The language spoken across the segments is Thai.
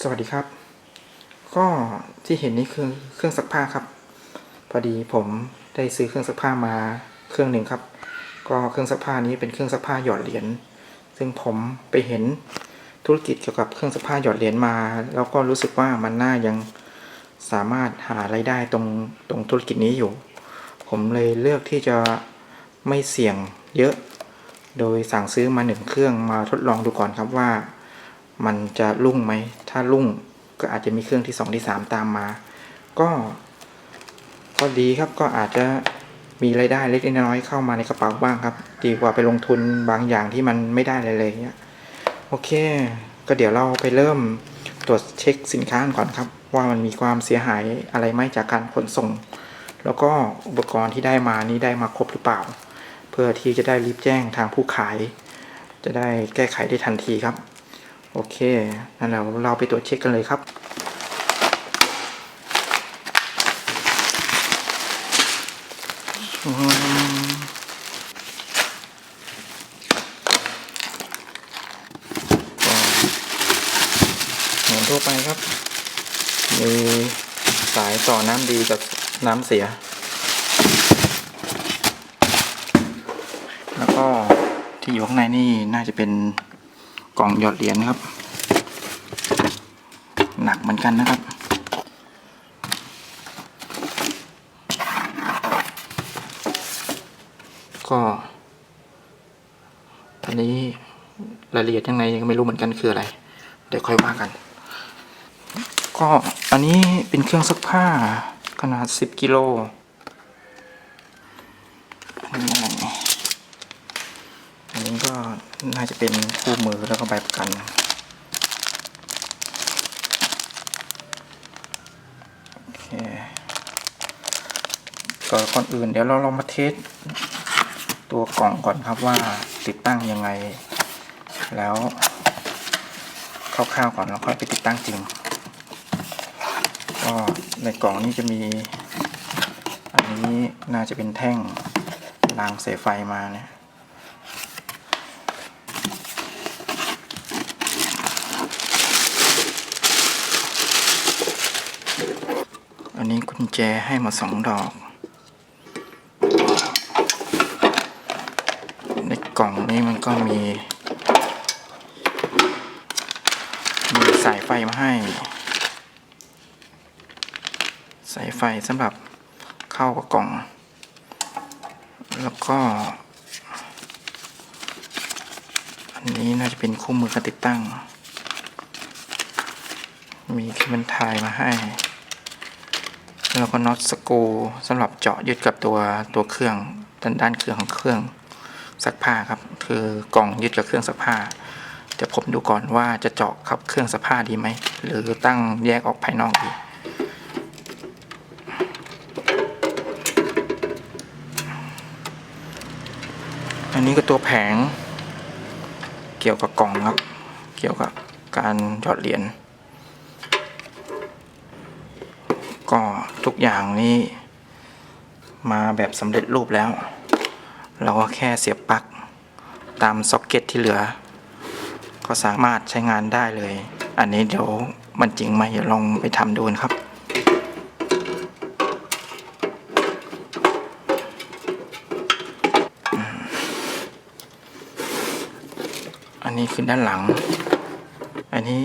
สวัสดีครับ ก็ที่เห็นนี่คือเครื่องซักผ้าครับ พอดีผมได้ซื้อเครื่องซักผ้ามาเครื่องหนึ่งครับ ก็เครื่องซักผ้านี้เป็นเครื่องซักผ้าหยอดเหรียญซึ่งผมไปเห็นธุรกิจเกี่ยวกับเครื่องซักผ้าหยอดเหรียญมา แล้วก็รู้สึกว่ามันน่ายังสามารถหารายได้ตรงตรงธุรกิจนี้อยู่ ผมเลยเลือกที่จะไม่เสี่ยงเยอะ โดยสั่งซื้อมาหนึ่งเครื่องมาทดลองดูก่อนครับว่า มันจะรุ่งไหม ถ้ารุ่งก็อาจจะมีเครื่องที่สองที่สามตามมา ก็ ก็ดีครับก็อาจจะมีรายได้เล็กน้อยเข้ามาในกระเป๋าบ้างครับ ดีกว่าไปลงทุนบางอย่างที่มันไม่ได้เลยเลยเงี้ยโอเค ก็เดี๋ยวเราไปเริ่มตรวจเช็คสินค้าก่อนครับ ว่ามันมีความเสียหายอะไรไหมจากการขนส่ง แล้วก็อุปกรณ์ที่ได้มานี้ได้มาครบหรือเปล่า เพื่อที่จะได้รีบแจ้งทางผู้ขาย จะได้แก้ไขได้ทันทีครับ โอเคงั้นเราเราไปตรวจเช็คกันเลยครับ เหมือนทั่วไปครับ มีสายต่อน้ำดีกับน้ำเสีย แล้วก็ที่อยู่ข้างในนี่น่าจะเป็น ล่องหยอดเหรียญครับ หนักเหมือนกันนะครับ ก็อันนี้รายละเอียดยังไงยังไม่รู้เหมือนกันคืออะไร เดี๋ยวค่อยว่ากัน ก็อันนี้เป็นเครื่องซักผ้าขนาด 10 กิโลอันนี้อะไร นี้ก็น่าจะเป็นคู่มือแล้วก็ใบประกัน โอเคก่อนก่อนอื่นเดี๋ยวเราลองมาเทสตัวกล่องก่อนครับว่าติดตั้งยังไง แล้วคร่าวๆก่อนแล้วค่อยไปติดตั้งจริง ก็ในกล่องนี้จะมี อันนี้น่าจะเป็นแท่งรางเสายไฟมาเนี่ย อันนี้กุญแจให้มาสองดอก ในกล่องนี้มันก็มี มีสายไฟมาให้ สายไฟสำหรับเข้ากับกล่อง แล้วก็ อันนี้น่าจะเป็นคู่มือการติดตั้ง มีเคเบิลไทยมาให้ แล้วก็น็อตสกรูสำหรับเจาะยึดกับตัวตัวเครื่องด้านด้านเครื่องของเครื่องซักผ้าครับ คือกล่องยึดกับเครื่องซักผ้าเดี๋ยวผมดูก่อนว่าจะเจาะกับเครื่องซักผ้าดีไหมหรือตั้งแยกออกภายนอกดีอันนี้ก็ตัวแผง เกี่ยวกับกล่องครับ เกี่ยวกับการหยอดเหรียญ ก็ทุกอย่างนี้มาแบบสำเร็จรูปแล้ว เราก็แค่เสียบปลั๊กตามซ็อกเก็ตที่เหลือ ก็สามารถใช้งานได้เลย อันนี้เดี๋ยวมันจริงไหมเดี๋ยวลองไปทำดูนะครับอันนี้คือด้านหลัง อันนี้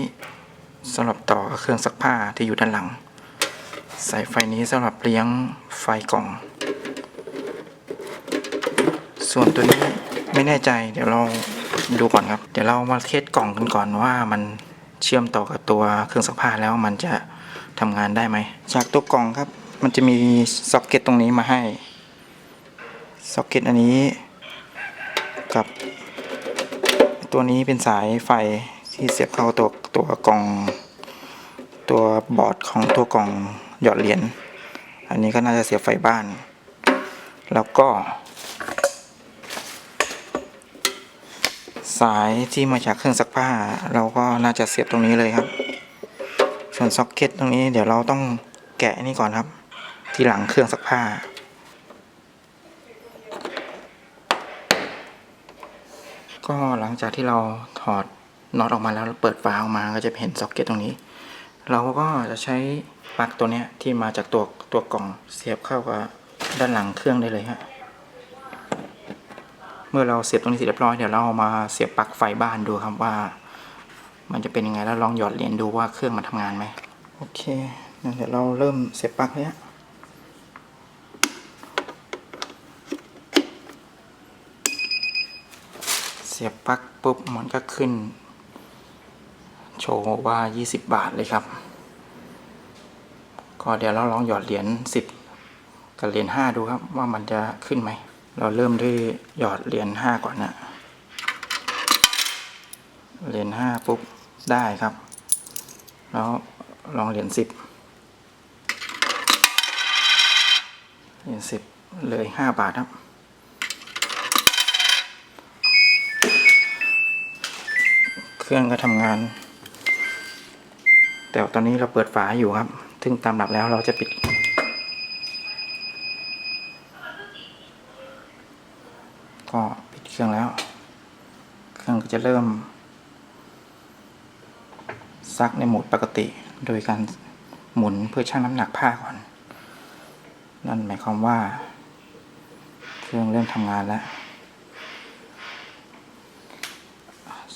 สำหรับต่อเครื่องซักผ้าที่อยู่ด้านหลัง สายไฟนี้สำหรับเลี้ยงไฟกล่อง ส่วนตัวนี้ไม่แน่ใจเดี๋ยวเราดูก่อนครับ เดี๋ยวเรามาเทสกล่องกันก่อนว่ามันเชื่อมต่อกับตัวเครื่องซักผ้าแล้วมันจะทำงานได้ไหม จากตัวกล่องครับ มันจะมีซ็อกเก็ตตรงนี้มาให้ซ็อกเก็ตอันนี้ กับ ตัวนี้เป็นสายไฟที่เสียบเข้าตัวตัวกล่อง ตัวบอร์ดของตัวกล่องหยอดเหรียญ อันนี้ก็น่าจะเสียบไฟบ้าน แล้วก็ สายที่มาจากเครื่องซักผ้า เราก็น่าจะเสียบตรงนี้เลยครับ ส่วนซ็อกเก็ตตรงนี้เดี๋ยวเราต้องแกะนี่ก่อนครับ ที่หลังเครื่องซักผ้าก็หลังจากที่เราถอดน็อตออกมาแล้วเราเปิดฝาออกมาก็จะเห็นซ็อกเก็ตตรงนี้ เราก็จะใช้ปลั๊กตัวนี้ที่มาจากตัวตัวกล่องเสียบเข้ากับด้านหลังเครื่องได้เลยฮะเมื่อเราเสียบตรงนี้เสร็จเรียบร้อยเดี๋ยวเราเอามาเสียบปลั๊กไฟบ้านดูครับว่า มันจะเป็นยังไงแล้วลองหยอดเหรียญดูว่าเครื่องมันทำงานไหมโอเคเดี๋ยวเราเริ่มเสียบปลั๊กเลยฮะเสียบปลั๊กปุ๊บมันก็ขึ้น โชว์ว่า 20 บาทเลยครับ ก็เดี๋ยวเราลองหยอดเหรียญ10 กับเหรียญ5ดูครับ ว่ามันจะขึ้นไหม เราเริ่มด้วยหยอดเหรียญ5ก่อนนะเหรียญ5ปุ๊บได้ครับ แล้วลองเหรียญ10เหรียญ10เลย5บาทครับเครื่องก็ทำงาน แต่ตอนนี้เราเปิดฝาอยู่ครับ ซึ่งตามหลักแล้วเราจะปิด ก็ปิดเครื่องแล้ว เครื่องก็จะเริ่ม ซักในโหมดปกติ โดยการหมุนเพื่อชั่งน้ำหนักผ้าก่อน นั่นหมายความว่า เครื่องเริ่มทำงานแล้ว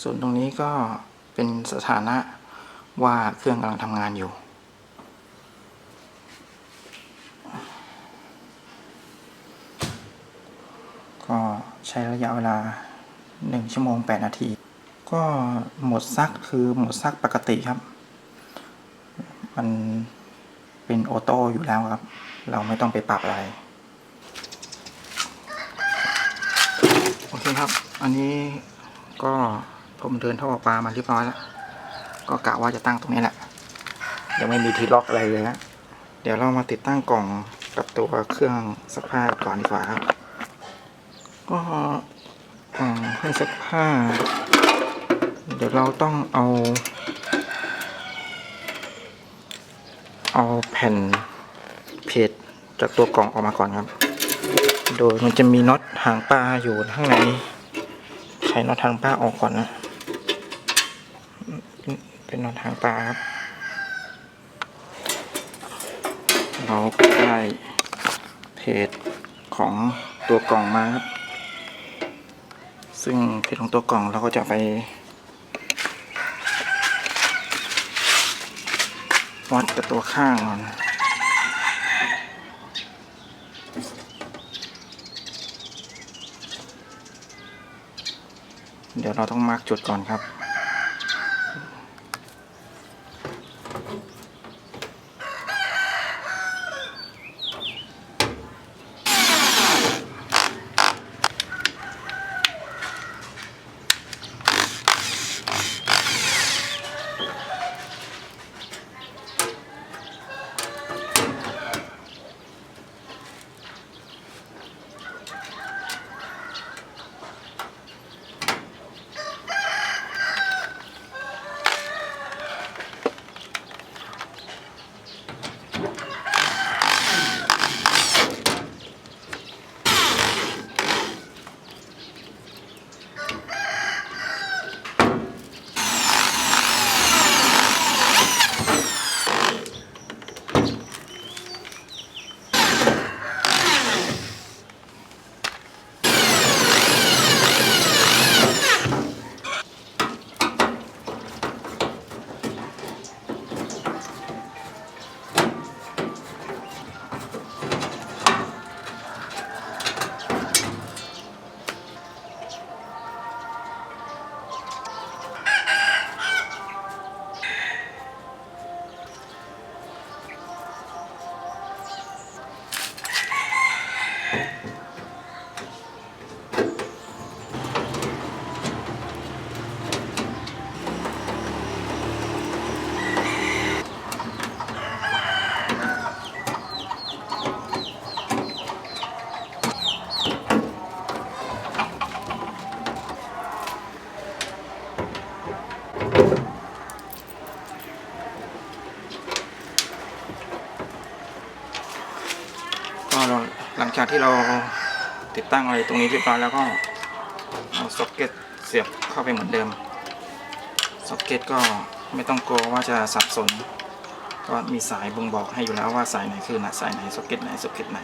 ส่วนตรงนี้ก็เป็นสถานะ ว่าเครื่องกำลังทำงานอยู่ ก็ใช้ระยะเวลา 1 ชั่วโมง 8 นาที ก็หมดซักคือหมดซักปกติครับ มันเป็นออโต้อยู่แล้วครับ เราไม่ต้องไปปรับอะไร โอเคครับ อันนี้ก็ผมเดินท่อปลามาเรียบร้อยแล้ว ก็กะว่าจะตั้งตรงนี้แหละ ยังไม่มีทีล็อกอะไรเลยนะเดี๋ยวเรามาติดตั้งกล่องกับตัวเครื่องซักผ้าก่อนดีกว่าครับ ก็กล่องเครื่องซักผ้า เดี๋ยวเราต้องเอา เอาแผ่นเพจจากตัวกล่องออกมาก่อนครับ โดยมันจะมีน็อตหางปลาอยู่ข้างในใช้น็อตหางปลาออกก่อนนะ เป็นนอตหางปลาครับ เราก็ได้เพจของตัวกล่องมาครับ ซึ่งเพจของตัวกล่องเราก็จะไปวัดกับตัวข้างก่อนเดี๋ยวเราต้องมาร์กจุดก่อนครับ เราติดตั้งอะไรตรงนี้เรียบร้อยแล้วก็เอาซ็อกเก็ตเสียบเข้าไปเหมือนเดิมซ็อกเก็ตก็ไม่ต้องกลัวว่าจะสับสน ก็มีสายบ่งบอกให้อยู่แล้วว่าสายไหนคือหนะสายไหนซ็อกเก็ตไหนซ็อกเก็ตไหน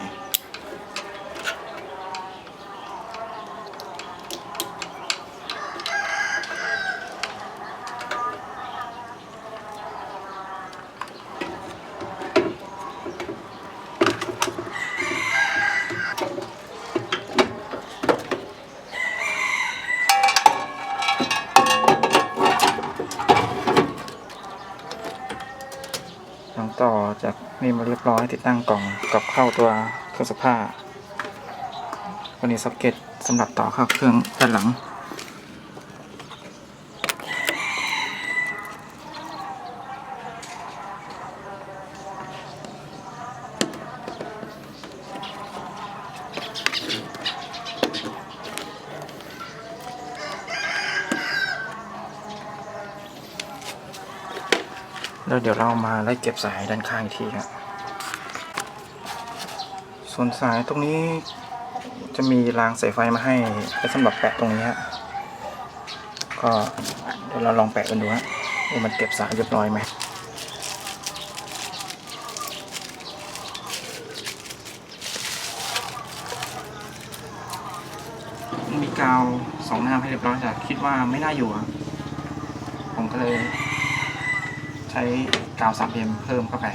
ต่อจากนี่มาเรียบร้อยติดตั้งกล่องกับเข้าตัวเครื่องซักผ้าวันนี้ซ็อกเก็ตสำหรับต่อเข้าเครื่องด้านหลัง แล้วเดี๋ยวเรามาไล่เก็บสายด้านข้างอีกทีครับส่วนสายตรงนี้จะมีรางสายไฟมาให้ไว้สำหรับแปะตรงนี้ฮะก็เดี๋ยวเราลองแปะกันดูฮะว่ามันเก็บสายเรียบร้อยไหมมีกาวสองหน้าให้เรียบร้อยแต่คิดว่าไม่น่าอยู่ผมก็เลย ช้กาว 3M เพิ่มเข้าไป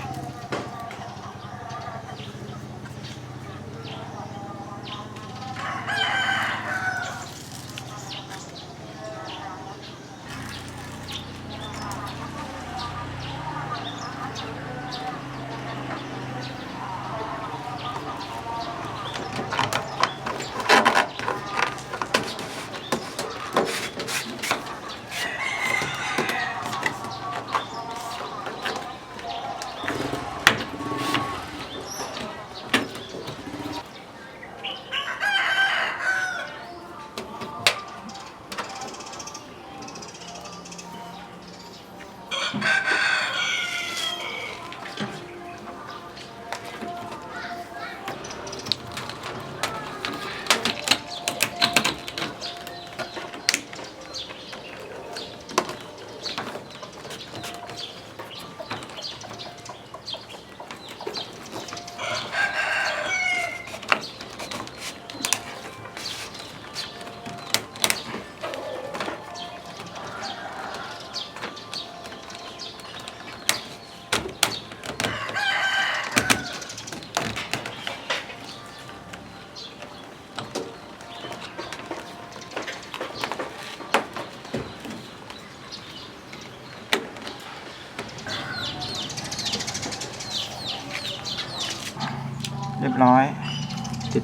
เรียบร้อย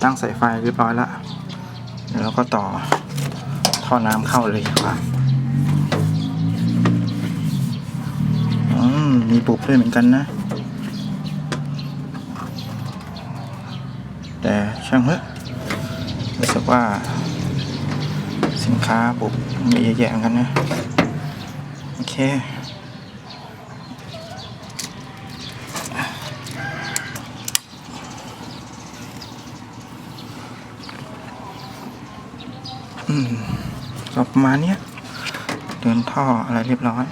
ตั้งสายไฟเรียบร้อยแล้วเดี๋ยวเราก็ต่อท่อน้ำเข้าเลยดีกว่าอืมมีปุบด้วยเหมือนกันนะ แต่ช่างเถอะรู้สึกว่าสินค้าบุบมีเยอะแยะกันนะ โอเค อืมก็ประมาณเนี้ยเดินท่ออะไรเรียบร้อย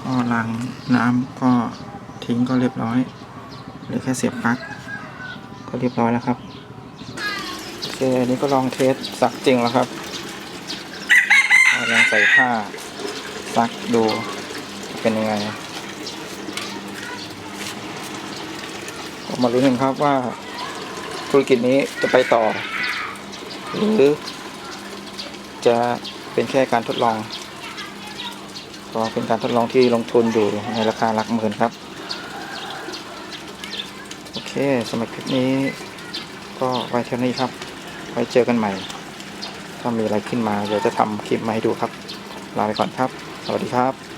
ท่อรางน้ำก็ทิ้งก็เรียบร้อยเหลือแค่เสียบปลั๊กก็เรียบร้อยแล้วครับโอเคอันนี้ก็ลองเทสซักจริงแล้วครับลองใส่ผ้าซักดูเป็นยังไงมาลุ้นกันครับว่าธุรกิจนี้จะไปต่อ หรือ จะเป็นแค่การทดลอง ก็เป็นการทดลองที่ลงทุนอยู่ในราคาหลักหมื่นครับ โอเคสำหรับคลิปนี้ ก็ไว้เท่านี้ครับ ไว้เจอกันใหม่ ถ้ามีอะไรขึ้นมาเดี๋ยวจะทำคลิปมาให้ดูครับ ลาไปก่อนครับ สวัสดีครับ